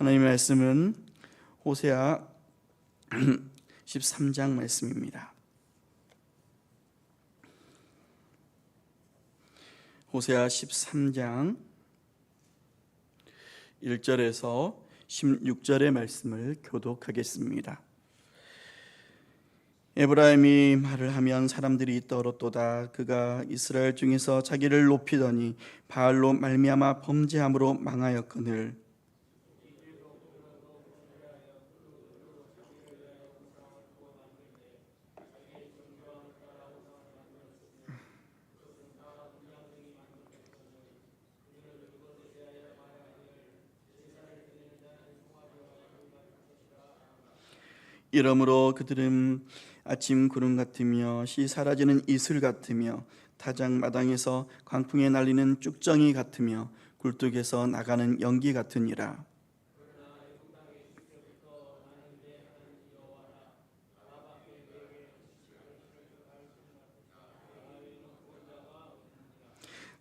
하나님의 말씀은 호세아 13장 말씀입니다. 호세아 13장 1절에서 16절의 말씀을 교독하겠습니다. 에브라임이 말을 하면 사람들이 떨었도다 그가 이스라엘 중에서 자기를 높이더니 바알로 말미암아 범죄함으로 망하였거늘 이러므로 그들은 아침 구름 같으며 시 사라지는 이슬 같으며 타작 마당에서 광풍에 날리는 쭉정이 같으며 굴뚝에서 나가는 연기 같으니라.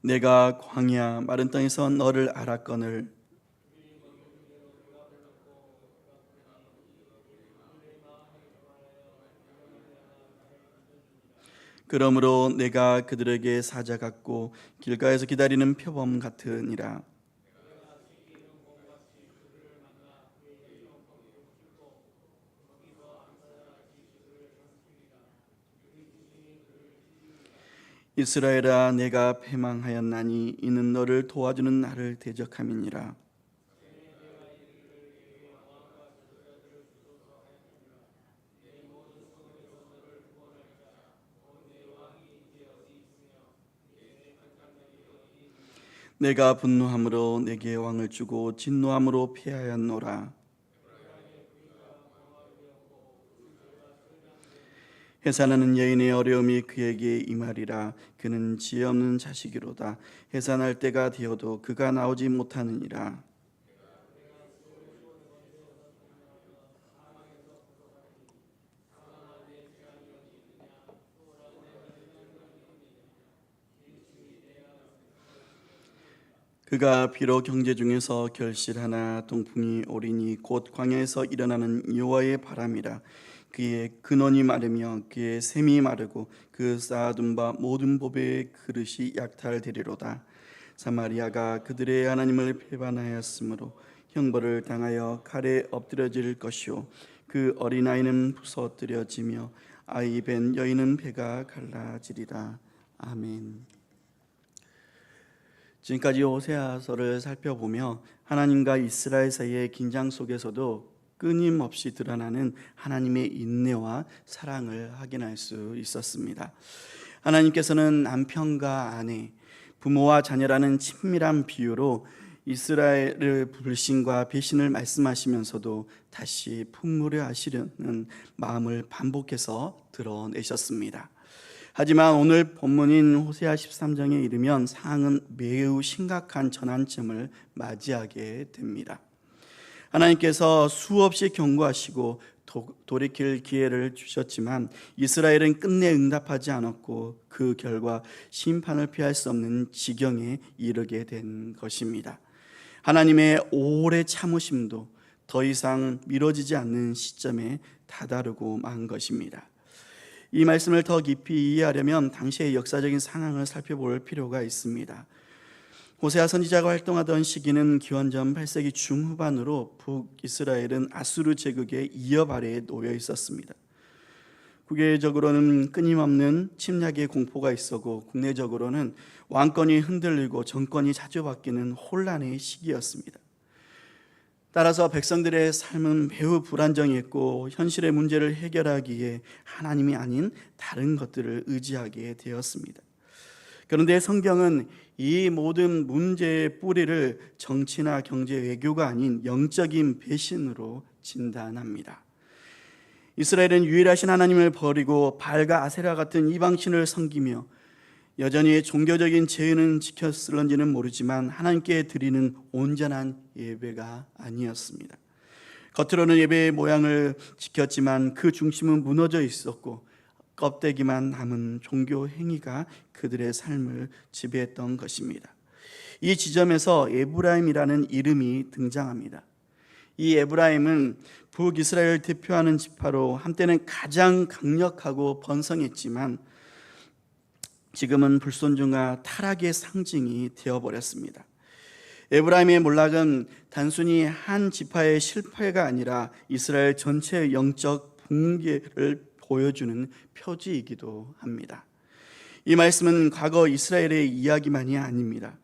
내가 광야 마른 땅에서 너를 알았거늘 그러므로 내가 그들에게 사자 같고 길가에서 기다리는 표범 같으니라. 이스라엘아 내가 패망하였나니 이는 너를 도와주는 나를 대적함이니라 내가 분노함으로 내게 왕을 주고 진노함으로 피하였노라. 해산하는 여인의 어려움이 그에게 임하리라. 그는 지혜 없는 자식이로다. 해산할 때가 되어도 그가 나오지 못하느니라. 그가 비록 경제 중에서 결실하나 동풍이 오리니 곧 광야에서 일어나는 여호와의 바람이라. 그의 근원이 마르며 그의 샘이 마르고 그 쌓아둔 바 모든 보배의 그릇이 약탈되리로다. 사마리아가 그들의 하나님을 배반하였으므로 형벌을 당하여 칼에 엎드려질 것이요. 그 어린아이는 부서뜨려지며 아이 벤 여인은 배가 갈라지리라. 아멘. 지금까지 호세아서를 살펴보며 하나님과 이스라엘 사이의 긴장 속에서도 끊임없이 드러나는 하나님의 인내와 사랑을 확인할 수 있었습니다. 하나님께서는 남편과 아내, 부모와 자녀라는 친밀한 비유로 이스라엘을 불신과 배신을 말씀하시면서도 다시 풍물을 하시려는 마음을 반복해서 드러내셨습니다. 하지만 오늘 본문인 호세아 13장에 이르면 상황은 매우 심각한 전환점을 맞이하게 됩니다. 하나님께서 수없이 경고하시고 돌이킬 기회를 주셨지만 이스라엘은 끝내 응답하지 않았고 그 결과 심판을 피할 수 없는 지경에 이르게 된 것입니다. 하나님의 오래 참으심도 더 이상 미뤄지지 않는 시점에 다다르고 만 것입니다. 이 말씀을 더 깊이 이해하려면 당시의 역사적인 상황을 살펴볼 필요가 있습니다. 호세아 선지자가 활동하던 시기는 기원전 8세기 중후반으로 북이스라엘은 아수르 제국의 이업 아래에 놓여 있었습니다. 국외적으로는 끊임없는 침략의 공포가 있었고 국내적으로는 왕권이 흔들리고 정권이 자주 바뀌는 혼란의 시기였습니다. 따라서 백성들의 삶은 매우 불안정했고 현실의 문제를 해결하기에 하나님이 아닌 다른 것들을 의지하게 되었습니다. 그런데 성경은 이 모든 문제의 뿌리를 정치나 경제 외교가 아닌 영적인 배신으로 진단합니다. 이스라엘은 유일하신 하나님을 버리고 발과 아세라 같은 이방신을 섬기며 여전히 종교적인 제의는 지켰을런지는 모르지만 하나님께 드리는 온전한 예배가 아니었습니다. 겉으로는 예배의 모양을 지켰지만 그 중심은 무너져 있었고 껍데기만 남은 종교 행위가 그들의 삶을 지배했던 것입니다. 이 지점에서 에브라임이라는 이름이 등장합니다. 이 에브라임은 북이스라엘 대표하는 지파로 한때는 가장 강력하고 번성했지만 지금은 불순종과 타락의 상징이 되어버렸습니다. 에브라임의 몰락은 단순히 한 지파의 실패가 아니라 이스라엘 전체의 영적 붕괴를 보여주는 표지이기도 합니다. 이 말씀은 과거 이스라엘의 이야기만이 아닙니다.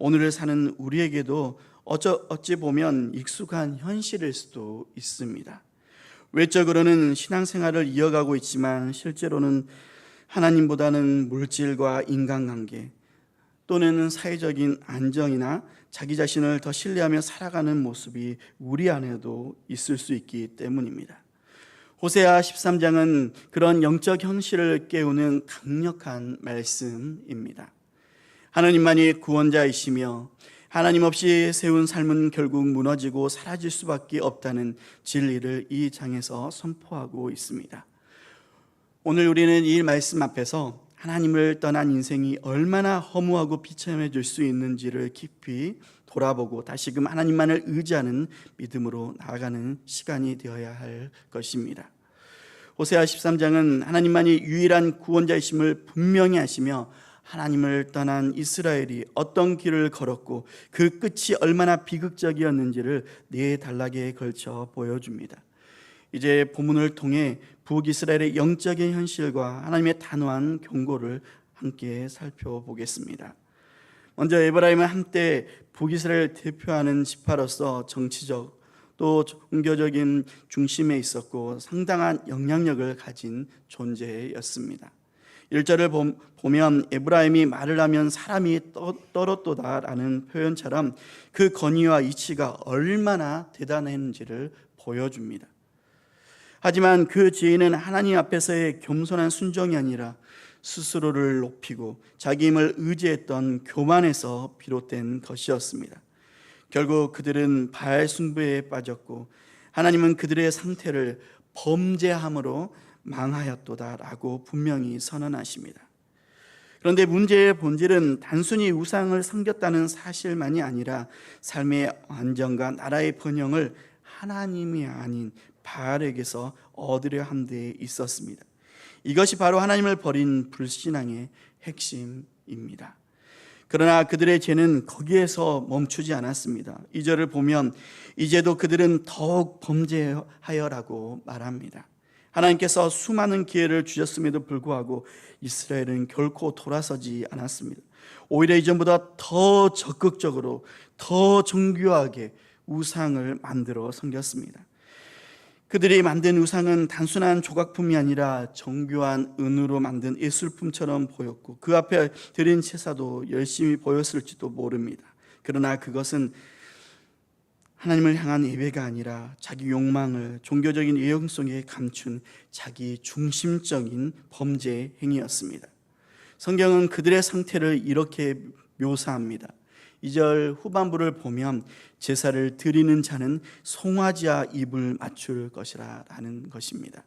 오늘을 사는 우리에게도 어쩌, 어찌 보면 익숙한 현실일 수도 있습니다. 외적으로는 신앙생활을 이어가고 있지만 실제로는 하나님보다는 물질과 인간관계 또는 사회적인 안정이나 자기 자신을 더 신뢰하며 살아가는 모습이 우리 안에도 있을 수 있기 때문입니다. 호세아 13장은 그런 영적 현실을 깨우는 강력한 말씀입니다. 하나님만이 구원자이시며 하나님 없이 세운 삶은 결국 무너지고 사라질 수밖에 없다는 진리를 이 장에서 선포하고 있습니다. 오늘 우리는 이 말씀 앞에서 하나님을 떠난 인생이 얼마나 허무하고 비참해질 수 있는지를 깊이 돌아보고 다시금 하나님만을 의지하는 믿음으로 나아가는 시간이 되어야 할 것입니다. 호세아 13장은 하나님만이 유일한 구원자이심을 분명히 하시며 하나님을 떠난 이스라엘이 어떤 길을 걸었고 그 끝이 얼마나 비극적이었는지를 네 단락에 걸쳐 보여줍니다. 이제 본문을 통해 북이스라엘의 영적인 현실과 하나님의 단호한 경고를 함께 살펴보겠습니다. 먼저 에브라임은 한때 북이스라엘 대표하는 지파로서 정치적 또 종교적인 중심에 있었고 상당한 영향력을 가진 존재였습니다. 1절을 보면 에브라임이 말을 하면 사람이 떨었도다라는 표현처럼 그 권위와 이치가 얼마나 대단했는지를 보여줍니다. 하지만 그 지혜는 하나님 앞에서의 겸손한 순종이 아니라 스스로를 높이고 자기 힘을 의지했던 교만에서 비롯된 것이었습니다. 결국 그들은 발 숭배에 빠졌고 하나님은 그들의 상태를 범죄함으로 망하였도다라고 분명히 선언하십니다. 그런데 문제의 본질은 단순히 우상을 섬겼다는 사실만이 아니라 삶의 안정과 나라의 번영을 하나님이 아닌 바알에게서 얻으려 한데 있었습니다. 이것이 바로 하나님을 버린 불신앙의 핵심입니다. 그러나 그들의 죄는 거기에서 멈추지 않았습니다. 이 절을 보면 이제도 그들은 더욱 범죄하여라고 말합니다. 하나님께서 수많은 기회를 주셨음에도 불구하고 이스라엘은 결코 돌아서지 않았습니다. 오히려 이전보다 더 적극적으로 더 정교하게 우상을 만들어 섬겼습니다. 그들이 만든 우상은 단순한 조각품이 아니라 정교한 은으로 만든 예술품처럼 보였고 그 앞에 드린 제사도 열심히 보였을지도 모릅니다. 그러나 그것은 하나님을 향한 예배가 아니라 자기 욕망을 종교적인 예형 속에 감춘 자기 중심적인 범죄 행위였습니다. 성경은 그들의 상태를 이렇게 묘사합니다. 2절 후반부를 보면 제사를 드리는 자는 송아지와 입을 맞출 것이라 라는 것입니다.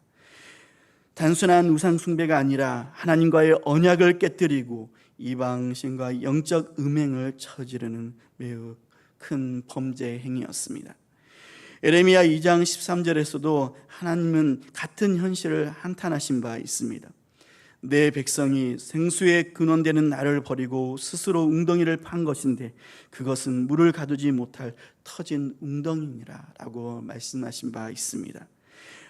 단순한 우상 숭배가 아니라 하나님과의 언약을 깨뜨리고 이방신과 영적 음행을 저지르는 매우 큰 범죄 행위였습니다. 에레미야 2장 13절에서도 하나님은 같은 현실을 한탄하신 바 있습니다. 내 백성이 생수의 근원되는 나를 버리고 스스로 웅덩이를 판 것인데 그것은 물을 가두지 못할 터진 웅덩이니라라고 말씀하신 바 있습니다.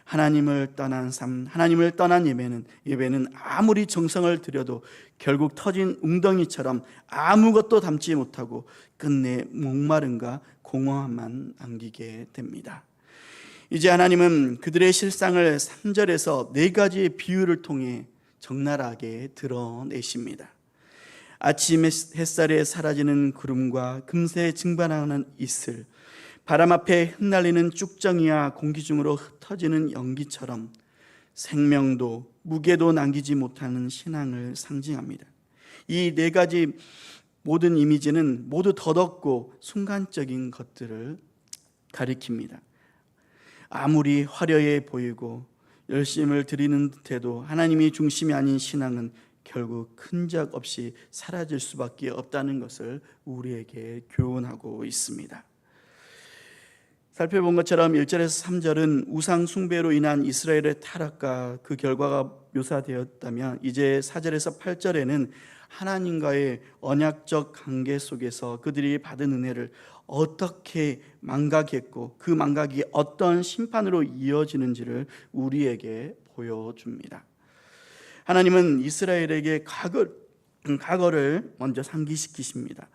하나님을 떠난 삶, 하나님을 떠난 예배는 예배는 아무리 정성을 들여도 결국 터진 웅덩이처럼 아무것도 담지 못하고 끝내 목마름과 공허함만 남기게 됩니다. 이제 하나님은 그들의 실상을 3절에서 네 가지의 비유를 통해 적나라하게 드러내십니다. 아침 햇살에 사라지는 구름과 금세 증발하는 이슬, 바람 앞에 흩날리는 쭉정이와 공기 중으로 흩어지는 연기처럼 생명도 무게도 남기지 못하는 신앙을 상징합니다. 이 네 가지 모든 이미지는 모두 더덥고 순간적인 것들을 가리킵니다. 아무리 화려해 보이고 열심을 드리는 듯해도 하나님이 중심이 아닌 신앙은 결국 흔적 없이 사라질 수밖에 없다는 것을 우리에게 교훈하고 있습니다. 살펴본 것처럼 1절에서 3절은 우상 숭배로 인한 이스라엘의 타락과 그 결과가 묘사되었다면 이제 4절에서 8절에는 하나님과의 언약적 관계 속에서 그들이 받은 은혜를 어떻게 망각했고 그 망각이 어떤 심판으로 이어지는지를 우리에게 보여줍니다. 하나님은 이스라엘에게 과거, 과거를 먼저 상기시키십니다.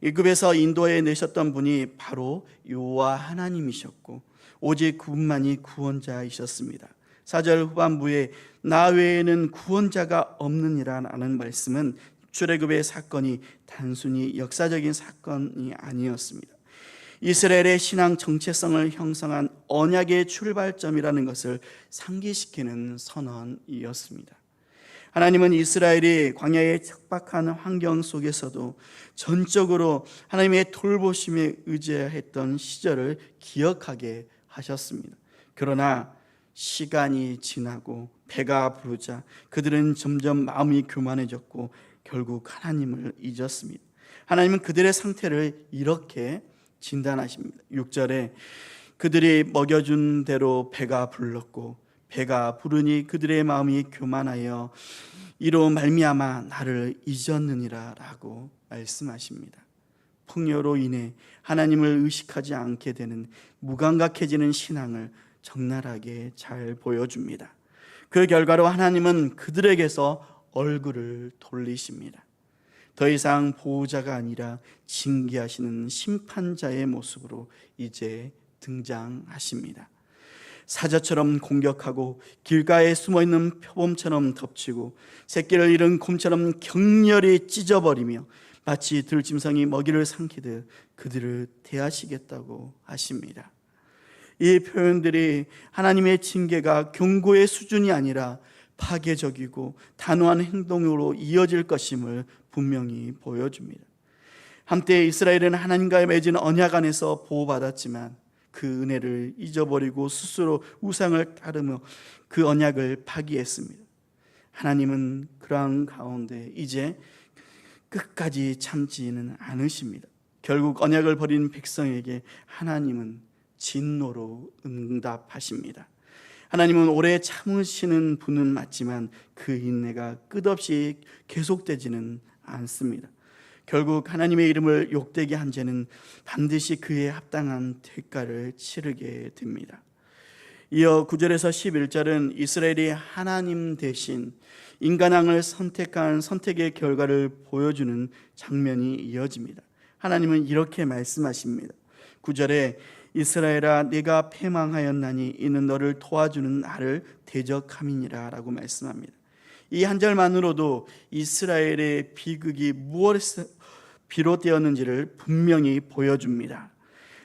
일급에서 인도에 내셨던 분이 바로 여호와 하나님이셨고 오직 그분만이 구원자이셨습니다. 4절 후반부에 나 외에는 구원자가 없느니라는 말씀은 출애굽의 사건이 단순히 역사적인 사건이 아니었습니다. 이스라엘의 신앙 정체성을 형성한 언약의 출발점이라는 것을 상기시키는 선언이었습니다. 하나님은 이스라엘이 광야의 척박한 환경 속에서도 전적으로 하나님의 돌보심에 의지했던 시절을 기억하게 하셨습니다. 그러나 시간이 지나고 배가 부르자 그들은 점점 마음이 교만해졌고 결국 하나님을 잊었습니다. 하나님은 그들의 상태를 이렇게 진단하십니다. 6절에 그들이 먹여준 대로 배가 불렀고 배가 부르니 그들의 마음이 교만하여 이로 말미암아 나를 잊었느니라라고 말씀하십니다. 풍요로 인해 하나님을 의식하지 않게 되는 무감각해지는 신앙을 적나라하게 잘 보여줍니다. 그 결과로 하나님은 그들에게서 얼굴을 돌리십니다. 더 이상 보호자가 아니라 징계하시는 심판자의 모습으로 이제 등장하십니다. 사자처럼 공격하고 길가에 숨어 있는 표범처럼 덮치고 새끼를 잃은 곰처럼 격렬히 찢어버리며 마치 들짐승이 먹이를 삼키듯 그들을 대하시겠다고 하십니다. 이 표현들이 하나님의 징계가 경고의 수준이 아니라 파괴적이고 단호한 행동으로 이어질 것임을 분명히 보여줍니다. 한때 이스라엘은 하나님과의 맺은 언약 안에서 보호받았지만 그 은혜를 잊어버리고 스스로 우상을 따르며 그 언약을 파기했습니다. 하나님은 그러한 가운데 이제 끝까지 참지는 않으십니다. 결국 언약을 버린 백성에게 하나님은 진노로 응답하십니다. 하나님은 오래 참으시는 분은 맞지만 그 인내가 끝없이 계속되지는 않습니다. 결국 하나님의 이름을 욕되게 한 죄는 반드시 그에 합당한 대가를 치르게 됩니다. 이어 9절에서 11절은 이스라엘이 하나님 대신 인간왕을 선택한 선택의 결과를 보여주는 장면이 이어집니다. 하나님은 이렇게 말씀하십니다. 9절에 이스라엘아 내가 패망하였나니 이는 너를 도와주는 나를 대적함이니라라고 말씀합니다. 이 한 절만으로도 이스라엘의 비극이 무엇에서 비롯되었는지를 분명히 보여줍니다.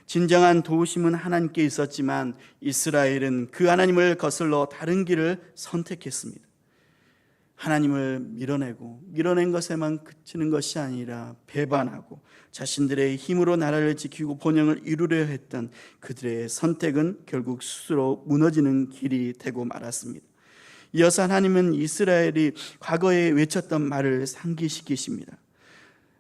진정한 도우심은 하나님께 있었지만 이스라엘은 그 하나님을 거슬러 다른 길을 선택했습니다. 하나님을 밀어내고 밀어낸 것에만 그치는 것이 아니라 배반하고 자신들의 힘으로 나라를 지키고 본영을 이루려 했던 그들의 선택은 결국 스스로 무너지는 길이 되고 말았습니다. 이어서 하나님은 이스라엘이 과거에 외쳤던 말을 상기시키십니다.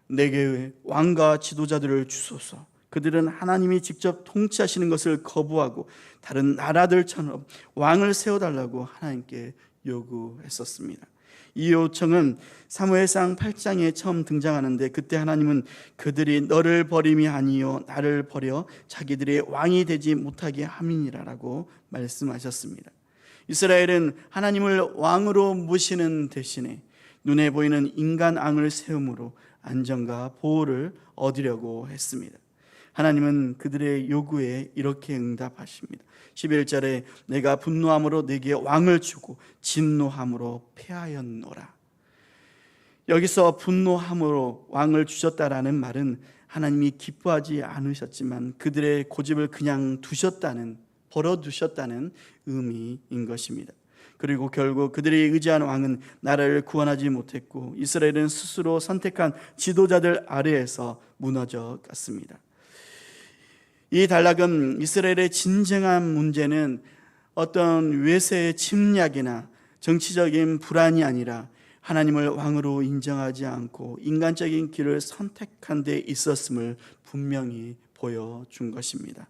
내게 왕과 지도자들을 주소서. 그들은 하나님이 직접 통치하시는 것을 거부하고 다른 나라들처럼 왕을 세워달라고 하나님께 요구했었습니다. 이 요청은 사무엘상 8장에 처음 등장하는데 그때 하나님은 그들이 너를 버림이 아니요 나를 버려 자기들의 왕이 되지 못하게 함이니라라고 말씀하셨습니다. 이스라엘은 하나님을 왕으로 모시는 대신에 눈에 보이는 인간 왕을 세움으로 안정과 보호를 얻으려고 했습니다. 하나님은 그들의 요구에 이렇게 응답하십니다. 11절에 내가 분노함으로 내게 왕을 주고 진노함으로 패하였노라. 여기서 분노함으로 왕을 주셨다라는 말은 하나님이 기뻐하지 않으셨지만 그들의 고집을 그냥 두셨다는 벌어두셨다는 의미인 것입니다. 그리고 결국 그들이 의지한 왕은 나라를 구원하지 못했고 이스라엘은 스스로 선택한 지도자들 아래에서 무너져 갔습니다. 이 단락은 이스라엘의 진정한 문제는 어떤 외세의 침략이나 정치적인 불안이 아니라 하나님을 왕으로 인정하지 않고 인간적인 길을 선택한 데 있었음을 분명히 보여준 것입니다.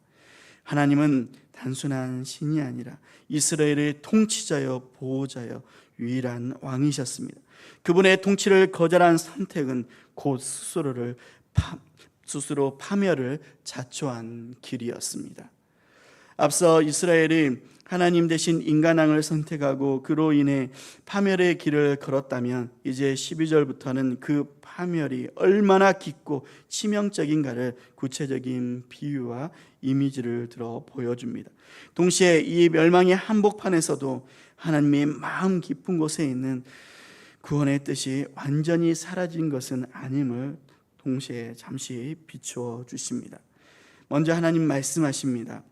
하나님은 단순한 신이 아니라 이스라엘의 통치자여 보호자여 유일한 왕이셨습니다. 그분의 통치를 거절한 선택은 곧 스스로를 파, 스스로 파멸을 자초한 길이었습니다. 앞서 이스라엘이 하나님 대신 인간왕을 선택하고 그로 인해 파멸의 길을 걸었다면 이제 12절부터는 그 파멸이 얼마나 깊고 치명적인가를 구체적인 비유와 이미지를 들어 보여줍니다. 동시에 이 멸망의 한복판에서도 하나님의 마음 깊은 곳에 있는 구원의 뜻이 완전히 사라진 것은 아님을 동시에 잠시 비추어 주십니다. 먼저 하나님 말씀하십니다.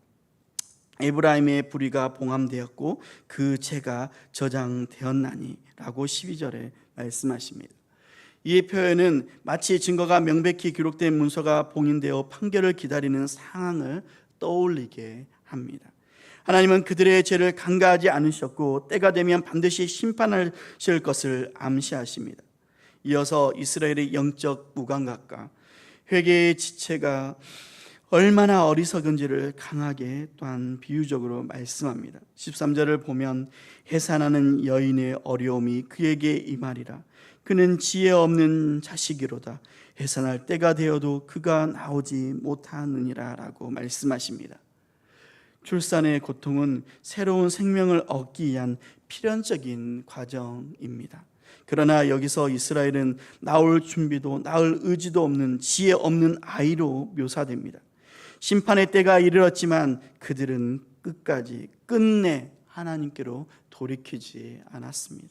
에브라임의 불의가 봉함되었고 그 죄가 저장되었나니라고 12절에 말씀하십니다. 이 표현은 마치 증거가 명백히 기록된 문서가 봉인되어 판결을 기다리는 상황을 떠올리게 합니다. 하나님은 그들의 죄를 간과하지 않으셨고 때가 되면 반드시 심판하실 것을 암시하십니다. 이어서 이스라엘의 영적 무감각과 회개의 지체가 얼마나 어리석은지를 강하게 또한 비유적으로 말씀합니다. 13절을 보면 해산하는 여인의 어려움이 그에게 임하리라. 그는 지혜 없는 자식이로다. 해산할 때가 되어도 그가 나오지 못하느니라라고 말씀하십니다. 출산의 고통은 새로운 생명을 얻기 위한 필연적인 과정입니다. 그러나 여기서 이스라엘은 나올 준비도 나을 의지도 없는 지혜 없는 아이로 묘사됩니다. 심판의 때가 이르렀지만 그들은 끝까지 끝내 하나님께로 돌이키지 않았습니다.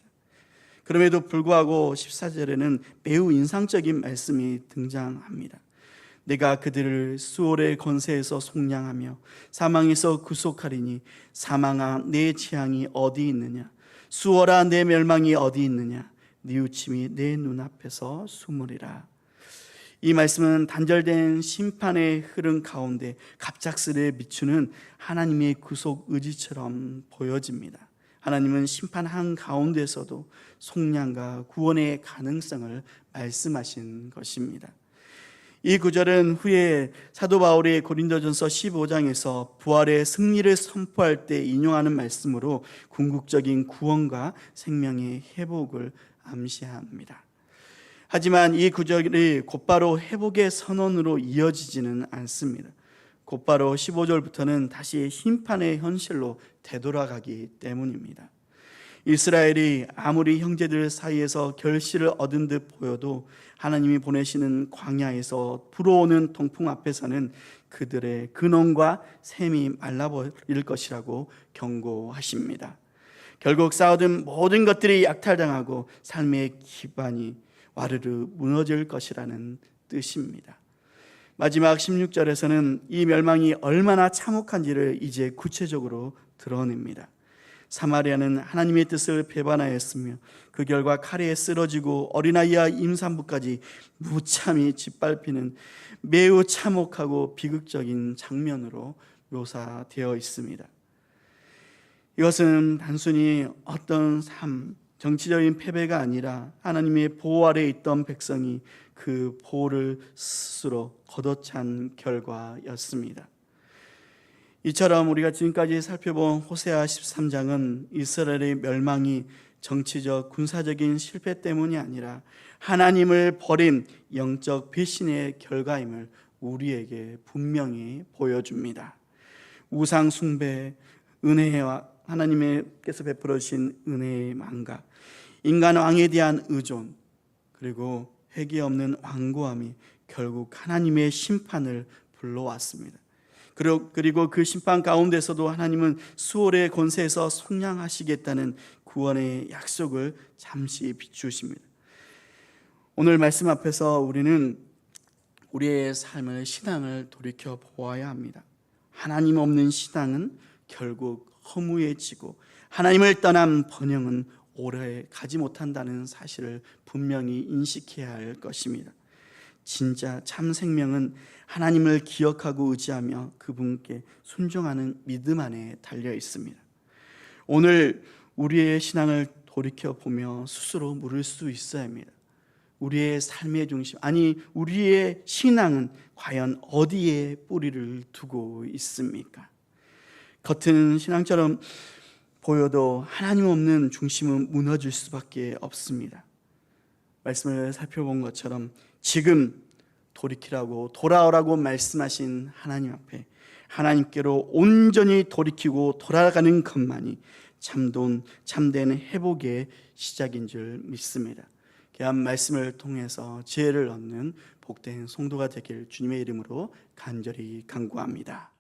그럼에도 불구하고 14절에는 매우 인상적인 말씀이 등장합니다. 내가 그들을 수월의 권세에서 속량하며 사망에서 구속하리니 사망아 내 재앙이 어디 있느냐 수월아 내 멸망이 어디 있느냐 뉘우침이 내 눈앞에서 숨으리라 이 말씀은 단절된 심판의 흐름 가운데 갑작스레 비추는 하나님의 구속 의지처럼 보여집니다. 하나님은 심판 한 가운데서도 속량과 구원의 가능성을 말씀하신 것입니다. 이 구절은 후에 사도 바울이 고린도전서 15장에서 부활의 승리를 선포할 때 인용하는 말씀으로 궁극적인 구원과 생명의 회복을 암시합니다. 하지만 이 구절이 곧바로 회복의 선언으로 이어지지는 않습니다. 곧바로 15절부터는 다시 심판의 현실로 되돌아가기 때문입니다. 이스라엘이 아무리 형제들 사이에서 결실을 얻은 듯 보여도 하나님이 보내시는 광야에서 불어오는 동풍 앞에서는 그들의 근원과 샘이 말라버릴 것이라고 경고하십니다. 결국 쌓아둔 모든 것들이 약탈당하고 삶의 기반이 와르르 무너질 것이라는 뜻입니다. 마지막 16절에서는 이 멸망이 얼마나 참혹한지를 이제 구체적으로 드러냅니다. 사마리아는 하나님의 뜻을 배반하였으며 그 결과 칼에 쓰러지고 어린아이와 임산부까지 무참히 짓밟히는 매우 참혹하고 비극적인 장면으로 묘사되어 있습니다. 이것은 단순히 어떤 삶, 정치적인 패배가 아니라 하나님의 보호 아래 있던 백성이 그 보호를 스스로 걷어찬 결과였습니다. 이처럼 우리가 지금까지 살펴본 호세아 13장은 이스라엘의 멸망이 정치적 군사적인 실패 때문이 아니라 하나님을 버린 영적 배신의 결과임을 우리에게 분명히 보여줍니다. 우상 숭배, 은혜와 하나님께서 베풀어 주신 은혜의 망각, 인간 왕에 대한 의존, 그리고 회개 없는 완고함이 결국 하나님의 심판을 불러왔습니다. 그리고 그 심판 가운데서도 하나님은 수월의 권세에서 속량하시겠다는 구원의 약속을 잠시 비추십니다. 오늘 말씀 앞에서 우리는 우리의 삶을 신앙을 돌이켜 보아야 합니다. 하나님 없는 신앙은 결국 허무해지고 하나님을 떠난 번영은 오래 가지 못한다는 사실을 분명히 인식해야 할 것입니다. 진짜 참 생명은 하나님을 기억하고 의지하며 그분께 순종하는 믿음 안에 달려 있습니다. 오늘 우리의 신앙을 돌이켜 보며 스스로 물을 수 있어야 합니다. 우리의 삶의 중심, 아니, 우리의 신앙은 과연 어디에 뿌리를 두고 있습니까? 겉은 신앙처럼 보여도 하나님 없는 중심은 무너질 수밖에 없습니다. 말씀을 살펴본 것처럼 지금 돌이키라고 돌아오라고 말씀하신 하나님 앞에 하나님께로 온전히 돌이키고 돌아가는 것만이 참돈 참된 회복의 시작인 줄 믿습니다. 귀한 말씀을 통해서 지혜를 얻는 복된 성도가 되길 주님의 이름으로 간절히 간구합니다.